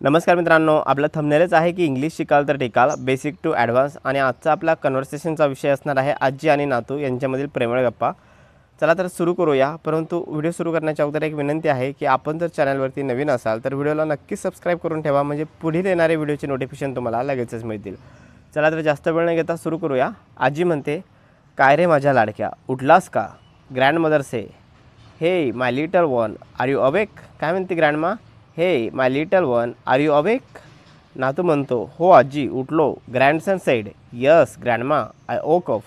नमस्कार मित्रांनो आपलं थंबनेलच आहे की इंग्लिश शिकाल तर टिकाल बेसिक टू ॲडव्हान्स आणि आजचा आपला कन्व्हर्सेशनचा विषय असणार आहे आजी आणि नातू यांच्यामधील प्रेमळ गप्पा. चला तर सुरू करूया परंतु व्हिडिओ सुरू करण्याच्या अगोदर एक विनंती आहे की आपण जर चॅनलवरती नवीन असाल तर व्हिडिओला नक्की सबस्क्राईब करून ठेवा म्हणजे पुढील येणारे व्हिडिओचे नोटिफिकेशन तुम्हाला लगेचच मिळतील. चला तर जास्त वेळ न घेता सुरू करूया. आजी म्हणते काय रे माझ्या लाडक्या उठलास का? Grandmother say hey my little one are you awake काय म्हणते grandma hey my little one are you awake नातू म्हणतो हो आजी उठलो. Grandson said yes grandma I woke up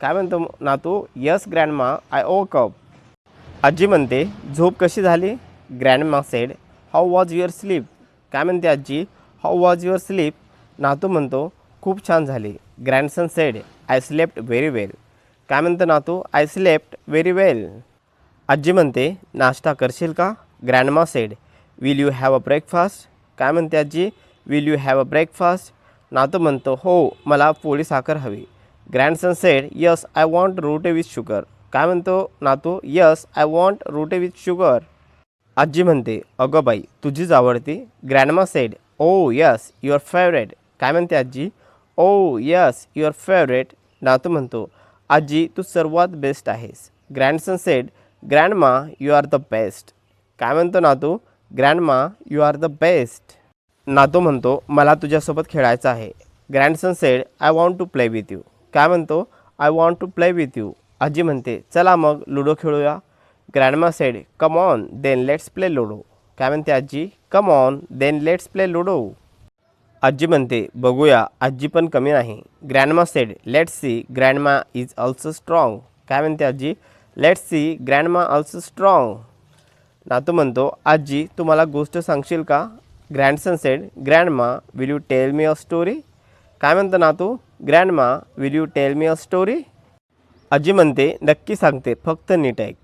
काय म्हणतो नातू? Yes grandma I woke up आजी म्हणते झोप कशी झाली? Grandma said how was your sleep काय म्हणते आजी? हाऊ वॉज युअर स्लीप नातू म्हणतो खूप छान झाली. Grandson said I slept very well काय म्हणतो नातू? आय स्लेप्ट व्हेरी वेल आजी म्हणते नाश्ता करशील का? Grandma said will you have a breakfast काय म्हणते आजी? Will you have a breakfast नातू म्हणतो हो मला पोळी साखर हवी. Grandson said yes I want roti with sugar काय म्हणतो नातू? Yes I want roti with sugar आजी म्हणते अगं बाई तुझीच आवडती. Grandma said oh yes your favourite काय म्हणते आजी? ओ यस युअर फेवरेट नातू म्हणतो आजी तू सर्वात बेस्ट आहेस. Grandson said grandma you are the best काय म्हणतो नातू? Grandma you are the best नातू म्हणतो मला तुझ्यासोबत खेळायचं आहे. Grandson said I want to play with you काय म्हणतो? I want to play with you आजी म्हणते चला मग ludo खेळूया. Grandma said come on then let's play ludo काय म्हणते आजी? Come on then let's play ludo आजी म्हणते बघूया आजी पण कमी नाही. Grandma said let's see grandma is also strong काय म्हणते आजी? Let's see grandma also strong नातू म्हणतो आजी तू मला गोष्ट सांगशील का? Grandson said grandma will you tell me a story काय म्हणतो नातू? Grandma will you tell me a story आजी म्हणते नक्की सांगते फक्त नीट ऐक.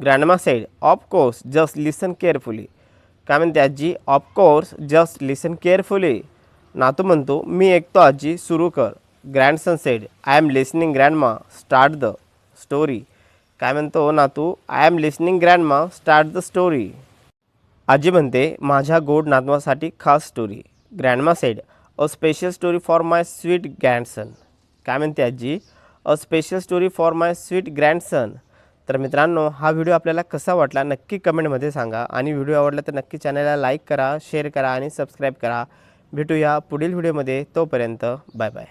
Grandma said of course just listen carefully काय म्हणते आजी? ऑफकोर्स जस्ट लिसन केअरफुली नातू म्हणतो मी ऐकतो आजी सुरू कर. Grandson said I am listening grandma start the story काय म्हणतो नातू? I am listening grandma start the story आजी म्हणते माझ्या गोड नातवासाठी खास story grandma said a special story for my sweet grandson काय म्हणते आजी? A special story for my sweet grandson तर मित्रांनो हा व्हिडिओ आपल्याला कसा वाटला नक्की कमेंटमध्ये सांगा. आणि व्हिडिओ आवडला तर नक्की चॅनलला लाईक करा शेअर करा आणि सबस्क्राईब करा. भेटूया पुढील व्हिडिओमध्ये तोपर्यंत बाय बाय